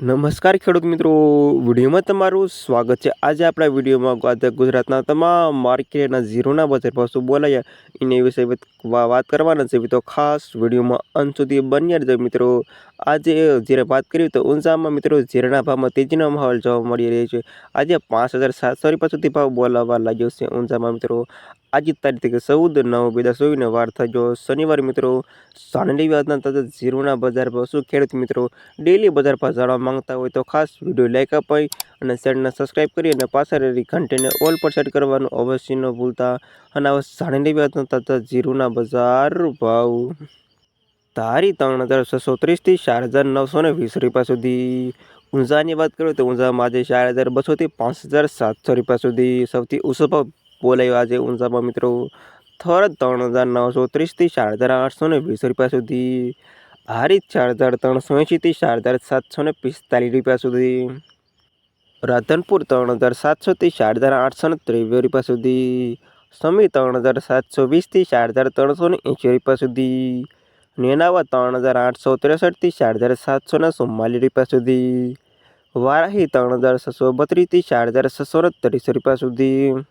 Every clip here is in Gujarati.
નમસ્કાર ખેડૂત મિત્રો. વિડીયોમાં તમારું સ્વાગત છે. આજે આપણા વિડીયોમાં ગુજરાતના તમામ માર્કેટના ઝીરોના બજાર ભાવ શું બોલાયા એની વિશે વાત કરવાના છે. તો ખાસ વિડીયોમાં અંત સુધી બન્યા રહેજો મિત્રો. આજે જ્યારે વાત કરીએ તો ઊંઝામાં મિત્રો ઝીરાના ભાવમાં તેજીનો માહોલ જોવા મળી રહ્યો છે. આજે પાંચ હજાર સાતસો રૂપિયા સુધી ભાવ બોલાવવા લાગ્યો છે ઊંઝામાં મિત્રો. આજે તારીખ ચૌદ નવ બે હજાર ચોવીસને વાર થયો. શનિવાર મિત્રો સાંજની વાતના તથા ઝીરોના બજાર પર શું ખેડૂત મિત્રો ડેલી બજાર પર જાણવા માંગતા હોય તો ખાસ વીડિયો લાઈક અપાઈ અને ચેનલને સબસ્ક્રાઈબ કરી અને પાછળ રહેલી ઘંટીને ઓલ પર સેટ કરવાનું અવશ્ય ન ભૂલતા. અને હવે સાંજની વાતના તથા ઝીરોના બજાર ભાવ તારી ત્રણ હજાર છસો ત્રીસથી ચાર હજાર નવસો ને વીસ રૂપિયા સુધી. ઊંઝાની વાત કરું તો ઊંઝામાં આજે ચાર હજાર બસોથી પાંચ હજાર સાતસો રૂપિયા સુધી. સૌથી ઓછો ભાવ બોલાયો છે ઊંઝામાં મિત્રો. થર્ડ ત્રણ હજાર નવસો ત્રીસથી ચાર હજાર આઠસો ને વીસ રૂપિયા સુધી. હારીજ ચાર હજાર ત્રણસો એંશીથી ચાર હજાર સાતસો ને પિસ્તાલીસ રૂપિયા સુધી. રાધનપુર ત્રણ હજાર સાતસોથી ચાર હજાર આઠસો ને ત્રેવીસ રૂપિયા સુધી. સમી ત્રણ હજાર સાતસો વીસથી ચાર હજાર ત્રણસો ને એંશી રૂપિયા સુધી. નેનાવા ત્રણ હજાર આઠસો ત્રેસઠથી ચાર હજાર સાતસો ને ચુમ્માલીસ રૂપિયા સુધી. વારાહી ત્રણ હજાર છસો બત્રીસથી ચાર હજાર છસો ને ત્રીસ રૂપિયા સુધી.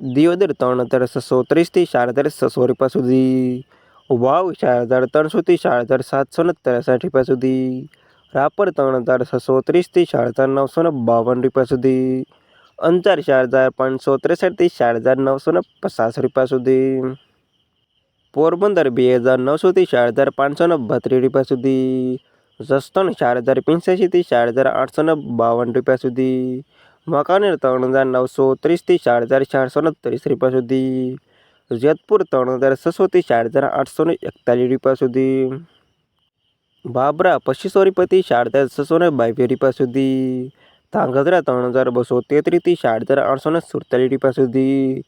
દિયોદર ત્રણ હજાર છસો ત્રીસથી ચાર હજાર છસો રૂપિયા સુધી વાવ ચાર હજાર ત્રણસોથી ચાર હજાર સાતસો ને ત્રેસઠ રૂપિયા સુધી રાપર ત્રણ હજાર છસો ત્રીસથી ચાર હજાર નવસો ને બાવન રૂપિયા સુધી અંજાર ચાર હજાર પાંચસો ત્રેસઠથી ચાર હજાર નવસો ને પચાસ રૂપિયા સુધી પોરબંદર બે હજાર નવસોથી ચાર હજાર પાંચસો ને બત્રીસ રૂપિયા સુધી જસદણ ચાર હજાર પંચ્યાસીથી ચાર હજાર આઠસો ને બાવન રૂપિયા સુધી વાંકાનેર ત્રણ હજાર નવસો ત્રીસથી ચાર હજાર ચારસો ને રૂપિયા સુધી. જેતપુર ત્રણ હજાર છસોથી ચાર હજાર આઠસો ને એકતાલીસ રૂપિયા સુધી. બાબરા પચીસો રૂપિયાથી ચાર હજાર છસો ને બાવીસ રૂપિયા સુધી. ધાંગધ્રા ત્રણ હજાર બસો તેત્રીસથી ચાર હજાર આઠસો ને સુડતાલીસ રૂપિયા સુધી.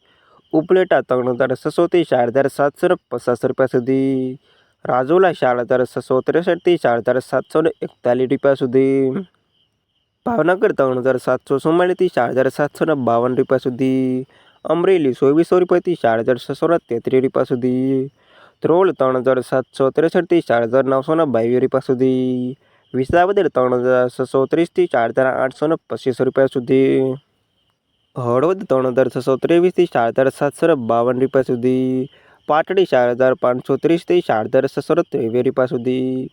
ઉપલેટા ત્રણ હજાર છસોથી ચાર હજાર સાતસો ને પચાસ રૂપિયા સુધી. રાજુલા ચાર હજાર છસો ત્રેસઠથી ચાર હજાર સાતસો ને એકતાલીસ રૂપિયા સુધી. ભાવનગર ત્રણ હજાર સાતસો ચુમ્માલીસથી ચાર હજાર સાતસો બાવન રૂપિયા સુધી. અમરેલી ચોવીસો રૂપિયાથી ચાર હજાર છસો ને તેત્રીસ રૂપિયા સુધી. ધ્રોલ ત્રણ હજાર સાતસો ત્રેસઠથી ચાર હજાર નવસો ને બાવીસ રૂપિયા સુધી. વિસાવદર ત્રણ હજાર છસો ત્રીસથી ચાર હજાર આઠસો ને પચીસ રૂપિયા સુધી. હળવદ ત્રણ હજાર છસો ત્રેવીસથી ચાર હજાર સાતસો બાવન રૂપિયા સુધી. પાટડી ચાર હજાર પાંચસો ત્રીસથી ચાર હજાર છસો ત્રેવીસ રૂપિયા સુધી.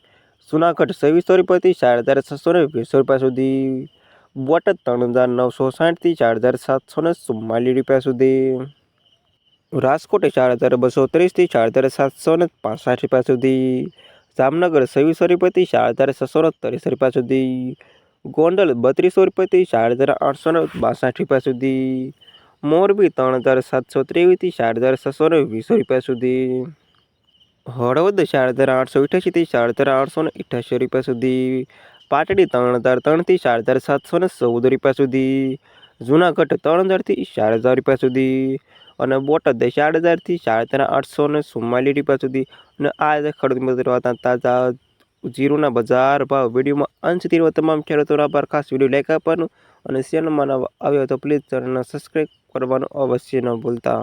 જુનાગઢ છવ્વીસો રૂપિયાથી ચાર હજાર છસો ને વીસ રૂપિયા સુધી. બોટાદ ત્રણ હજાર નવસો સાઠથી ચાર હજાર સાતસો ને ચુમ્માલીસ રૂપિયા સુધી. રાજકોટ ચાર હજાર બસો ત્રીસથી ચાર હજાર સાતસો ને પાસઠ રૂપિયા સુધી. જામનગર છવ્વીસો રૂપિયાથી ચાર હજાર છસો ને ત્રીસ રૂપિયા સુધી. ગોંડલ બત્રીસો રૂપિયાથી ચાર હજાર આઠસો ને બાસઠ રૂપિયા સુધી. મોરબી ત્રણ હજાર સાતસો ત્રેવીસથી ચાર હજાર છસો ને વીસો રૂપિયા સુધી. હળવદ ચાર આઠસો અઠ્યાસીથી ચાર આઠસો ને અઠ્યાસી રૂપિયા સુધી, પાટડી ત્રણ હજાર ત્રણથી ચાર હજાર સાતસો ને ચૌદ રૂપિયા સુધી, જૂનાગઢ ત્રણ હજારથી ચાર હજાર રૂપિયા સુધી અને બોટાદ ચાર હજારથી ચાર હજાર આઠસો ને ચુમ્માલીસ રૂપિયા સુધી અને આ ખેડૂત મિત્રો હતા તાજા જીરુના બજાર ભાવ વિડીયોમાં અંશથી તમામ ખેડૂતોના પર ખાસ વીડિયો લાઈક આપવાનું અને ચેનલમાં આવ્યો તો પ્લીઝ ચેનલને સબસ્ક્રાઈબ કરવાનું અવશ્ય ન ભૂલતા.